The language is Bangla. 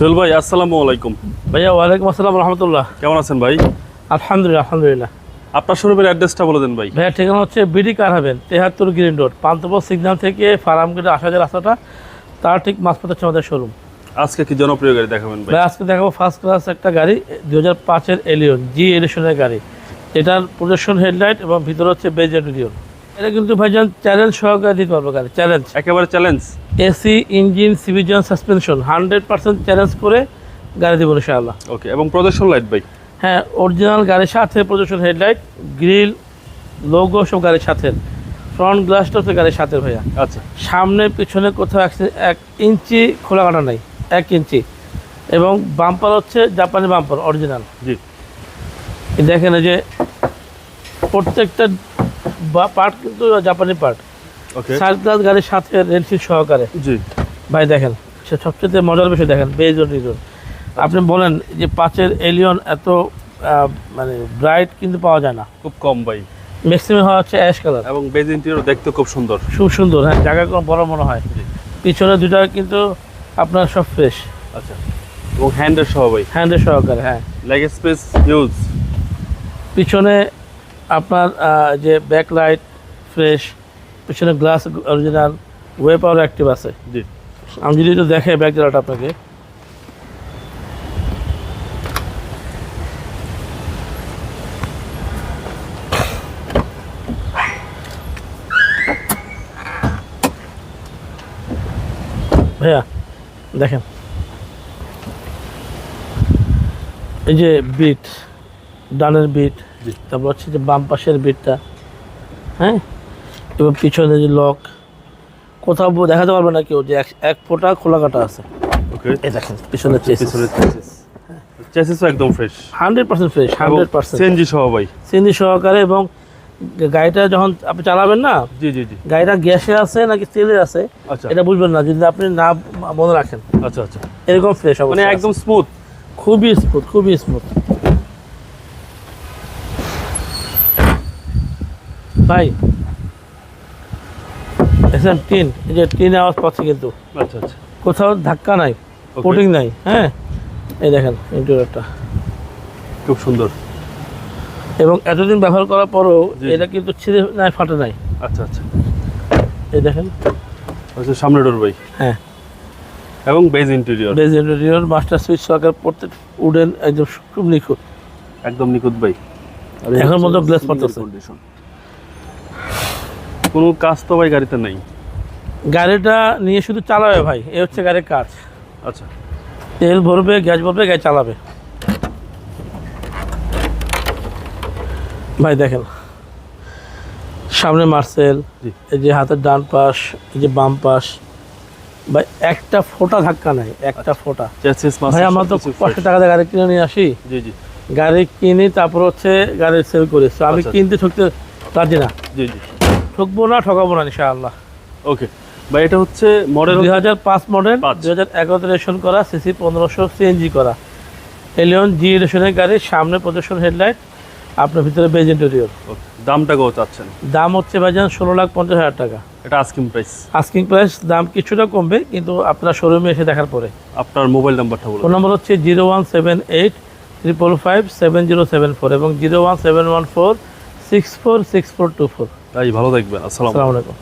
সোহেল ভাই আসসালামু আলাইকুম। ভাইয়া ওয়ালাইকুম আসসালাম রহমতুল্লাহ। কেমন আছেন ভাই? আলহামদুলিল্লাহ আলহামদুলিল্লাহ। আপনার শোরুমের অ্যাড্রেসটা বলে দেন ভাই। ভাইয়া ঠিকানা হচ্ছে বিডি কার হবেন তেহাত্তর গ্রিন রোড পান্তপর সিগন্যাল থেকে ফার্মগেটে আসা যায় রাস্তাটা তার ঠিক মাঝপথে হচ্ছে আমাদের শোরুম। আজকে কি জনপ্রিয় গাড়ি দেখাবেন ভাই? আজকে দেখাবো ফার্স্ট ক্লাস একটা গাড়ি দু হাজার পাঁচের এলিয়ন জি এডিশনের গাড়ি। এটার প্রদর্শন হেডলাইট এবং ভিতরে হচ্ছে বেজ এলিয়ন এটা কিন্তু ভাইজান চ্যালেঞ্জ সহকারে দিতে পারব গাড়ি চ্যালেঞ্জ একেবারে চ্যালেঞ্জ এসি ইঞ্জিন সিভিজন সাসপেনশন হান্ড্রেড পার্সেন্ট চ্যালেঞ্জ করে গাড়ি দেবো ইনশাআল্লাহ। ওকে এবং প্রদর্শন লাইট ভাই হ্যাঁ অরিজিনাল গাড়ির সাথে প্রদর্শন হেডলাইট গ্রিল লোগো সব গাড়ির সাথে। ফ্রন্ট গ্লাসটা হচ্ছে গাড়ির সাথে ভাইয়া। আচ্ছা। সামনে পিছনে কোথাও এক ইঞ্চি খোলা কাটা নাই এক ইঞ্চি। এবং বাম্পার হচ্ছে জাপানি বাম্পার অরিজিনাল জি। দেখেন যে প্রত্যেকটা পার্ট কিন্তু জাপানি পার্ট ওকে গ্লাস গাড়ির সাথে রেলসিট সহকারে। জি। ভাই দেখেন সে সবচেয়ে মজার বিষয় দেখেন বেজন রিজন আপনি বলেন যে পাঁচের এলিয়ন এত মানে ব্রাইট কিন্তু পাওয়া যায় না। খুব কম ভাই। ম্যাক্সিমাম হয় হচ্ছে অ্যাশ কালার এবং বেজ ইন্টেরিয়র দেখতে খুব সুন্দর। খুব সুন্দর হ্যাঁ জায়গা কোনো বড় মনে হয়। পিছনে দুটা কিন্তু আপনার সব ফ্রেশ আচ্ছা। এবং হ্যান্ডের সহ ভাই। হ্যান্ডের সহকারে হ্যাঁ। লেগ স্পেস ইউজ পিছনে আপনার যে ব্যাক লাইট ফ্রেশ পিছনে glass original way power active আছে। জি। আমি যদি একটু দেখে ব্যাক জায়গাটা আপনাকে। ভাইয়া দেখেন। এই যে বিট ডানের বিট তারপর হচ্ছে যে বাম পাশের বিটটা হ্যাঁ? এবং পিছনে যে লক কোথাও দেখাতে পারবে না কেউ যে এক- ফোঁটা খোলা কাটা আছে। এই দেখেন পিছনে চেসিস পিছনে চেসিস চেসিসও একদম fresh hundred percent fresh hundred percent. CNG সহ ভাই। সিএনজি সহকারে এবং গাড়িটা যখন আপনি চালাবেন না জি জি জি। গাড়িটা গ্যাসে আছে নাকি তেলে আছে আচ্ছা। এটা বুঝবেন না যদি আপনি না মনে রাখেন। আচ্ছা আচ্ছা। এরকম ফ্রেশ মানে একদম স্মুথ খুবই স্মুথ খুবই স্মুথ ভাই এসেন টিন এই যে টিন আওয়াজ পাচ্ছে কিন্তু। আচ্ছা আচ্ছা। কোথাও ধাক্কা নাই. কোটিং নাই হ্যাঁ? এই দেখেন ইন্টেরিয়রটা। খুব সুন্দর। এবং এতদিন ব্যবহার করার পরেও। এটা কিন্তু ছিঁড়ে নাই ফাটে নাই। আচ্ছা আচ্ছা। এই দেখেন। আচ্ছা সামনে ডোর ভাই। হ্যাঁ। এবং beige interior beige interior master switch সরকার প্রত্যেক উডেন একদম খুব নিখুঁত। একদম নিখুঁত ভাই। এখন মতো glass মারতেছে। কোনো কাজ তো ভাই গাড়িতে নাই। গাড়িটা নিয়ে শুধু চালাবে ভাই এ হচ্ছে গাড়ির কাজ। আচ্ছা। তেল ভরবে গ্যাস ভরবে গাড়ি চালাবে। ভাই দেখেন সামনে মার্সেল এই যে হাতের ডান পাশ এই যে বাম পাশ। ভাই একটা ফোঁটা ধাক্কা নাই একটা ফোঁটা। চেসিস ভাই আমরা তো কষ্ট টাকা দিয়ে গাড়ি কিনে নিয়ে আসি। জি জি। গাড়ি কিনি তারপর হচ্ছে গাড়ি সেল করি। আমি আচ্ছা। কিনতে ঠকতে রাজি না। জি জি। ঠকবো না ঠকাবো না ইনশাআল্লাহ। ওকে ভাই এটা হচ্ছে মডেল দুই হাজার পাঁচ মডেল। দুই হাজার এগারোতে রেশন করা সিসি পনেরোশো সিএনজি করা। এলিয়ন জি রেশনের গাড়ি সামনে প্রদর্শন হেডলাইট আপনার ভিতরে বেজ ইন্টেরিয়র দামটা কত চাচ্ছেন? দাম হচ্ছে ভাইজান ষোলো লাখ পঞ্চাশ হাজার টাকা। এটা আস্কিং প্রাইস আস্কিং প্রাইস দাম কিছুটা কমবে কিন্তু আপনার শোরুমে এসে দেখার পরে। আপনার মোবাইল নাম্বারটা বলুন। ফোন নম্বর হচ্ছে zero one seven eight triple five seven zero seven four এবং zero one seven one four six four six four two four ভাই ভালো থাকবেন আসসালামু আলাইকুম।